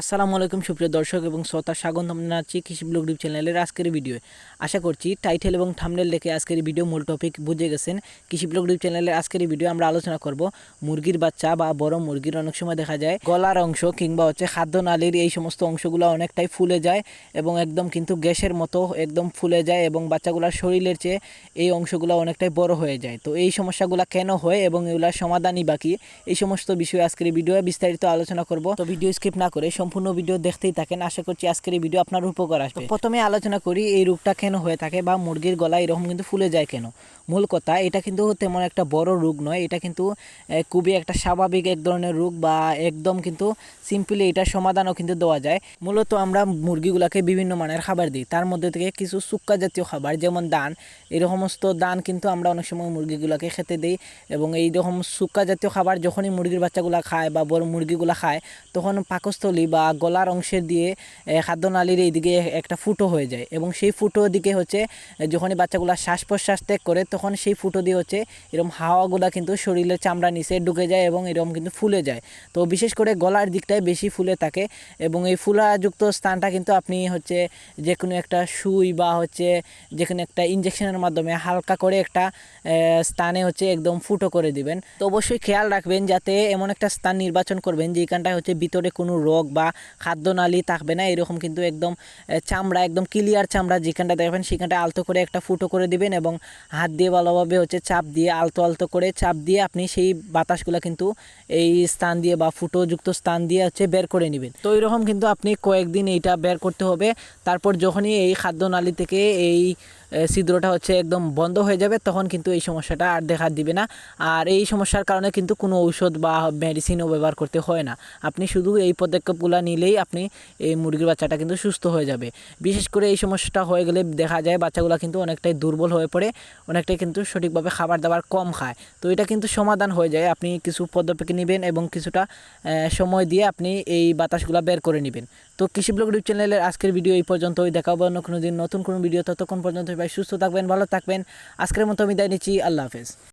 আসসালামু আলাইকুম, সুপ্রিয় দর্শক এবং শ্রোতা স্বাগত জানাচ্ছি কৃষি ব্লগ ইউটিউব চ্যানেলের আজকের ভিডিও আশা করছি টাইটেল এবং থামনেল দেখে আজকের ভিডিও মূল টপিক বুঝে গেছেন। কৃষি ব্লগ ইউটিউব চ্যানেলের আজকের ভিডিও আমরা আলোচনা করব মুরগির বাচ্চা বা বড় মুরগির। অনেক সময় দেখা যায় গলার অংশ কিংবা হচ্ছে খাদ্য নালীর এই সমস্ত অংশগুলো অনেকটাই ফুলে যায় এবং একদম কিন্তু গ্যাসের মতো একদম ফুলে যায় এবং বাচ্চাগুলোর শরীরের চেয়ে এই অংশগুলো অনেকটাই বড় হয়ে যায়। তো এই সমস্যাগুলো কেন হয় এবং এগুলার সমাধানই বাকি এই সমস্ত বিষয়ে আজকের ভিডিও বিস্তারিত আলোচনা করব। তো ভিডিও স্কিপ না করে সম্পূর্ণ ভিডিও দেখতেই থাকেন। আশা করছি আজকের এই ভিডিও আপনার উপকার আসবে। প্রথমে আলোচনা করি এই রোগটা কেন হয়ে থাকে বা মুরগির গলা এরকম কিন্তু ফুলে যায় কেন? মূল কথা, এটা কিন্তু তেমন একটা বড় রোগ নয়, এটা কিন্তু খুবই একটা স্বাভাবিক এক ধরনের রোগ বা একদম কিন্তু সিম্পলি এটার সমাধানও কিন্তু দেওয়া যায়। মূলত আমরা মুরগিগুলোকে বিভিন্ন মানের খাবার দিই, তার মধ্যে থেকে কিছু সুক্কা জাতীয় খাবার যেমন দান, এই সমস্ত দান কিন্তু আমরা অনেক সময় মুরগিগুলোকে খেতে দিই এবং এই রকম সুক্কা জাতীয় খাবার যখনই মুরগির বাচ্চাগুলো খায় বা বড় মুরগিগুলো খায়, তখন পাকস্থলী বা গলার অংশের দিয়ে খাদ্যনালীর এইদিকে একটা ফুটো হয়ে যায় এবং সেই ফুটো দিকে হচ্ছে যখনই বাচ্চাগুলো শ্বাস প্রশ্বাস ত্যাগ করে তখন সেই ফুটো দিয়ে হচ্ছে এরকম হাওয়াগুলা কিন্তু শরীরের চামড়া নিচে ঢুকে যায় এবং এরকম কিন্তু ফুলে যায়। তো বিশেষ করে গলার দিকটায় বেশি ফুলে থাকে এবং এই ফুলাযুক্ত স্থানটা কিন্তু আপনি হচ্ছে যে কোনো একটা সুই বা হচ্ছে যে কোনো একটা ইঞ্জেকশনের মাধ্যমে হালকা করে একটা স্থানে হচ্ছে একদম ফুটো করে দিবেন। তো অবশ্যই খেয়াল রাখবেন যাতে এমন একটা স্থান নির্বাচন করবেন যে যেখানটায় হচ্ছে ভিতরে কোনো রোগ বা খাদ্যনালী থাকবে না। এরকম কিন্তু একদম চামড়া, একদম ক্লিয়ার চামড়া যেখানটা দেখবেন সেখানটা আলতো করে একটা ফুটো করে দিবেন এবং হাত দিয়ে ভালোভাবে হচ্ছে চাপ দিয়ে, আলতো আলতো করে চাপ দিয়ে আপনি সেই বাতাসগুলো কিন্তু এই স্থান দিয়ে বা ফুটোযুক্ত স্থান দিয়ে হচ্ছে বের করে নেবেন। তো এইরকম কিন্তু আপনি কয়েকদিন এইটা বের করতে হবে। তারপর যখনই এই খাদ্যনালী থেকে এই ছিদ্রটা হচ্ছে একদম বন্ধ হয়ে যাবে, তখন কিন্তু এই সমস্যাটা আর দেখা দিবে না। আর এই সমস্যার কারণে কিন্তু কোনো ঔষধ বা মেডিসিনও ব্যবহার করতে হয় না। আপনি শুধু এই পদক্ষেপগুলো নিলেই আপনি এই মুরগির বাচ্চাটা কিন্তু সুস্থ হয়ে যাবে। বিশেষ করে এই সমস্যাটা হয়ে গেলে দেখা যায় বাচ্চাগুলো কিন্তু অনেকটাই দুর্বল হয়ে পড়ে, অনেকটাই কিন্তু সঠিকভাবে খাবার দাবার কম খায়। তো এটা কিন্তু সমাধান হয়ে যায়, আপনি কিছু পদক্ষেপ নেবেন এবং কিছুটা সময় দিয়ে আপনি এই বাতাসগুলো বের করে নেবেন। তো কৃষি ব্লগ ইউটিউব চ্যানেলের আজকের ভিডিও এই পর্যন্তই। দেখাবো অন্য কোনো দিন নতুন কোনো ভিডিও ততক্ষণ পর্যন্ত ভাই সুস্থ থাকবেন ভালো থাকবেন। আজকের মতো আমি দেয় নিচ্ছি। আল্লাহ হাফেজ।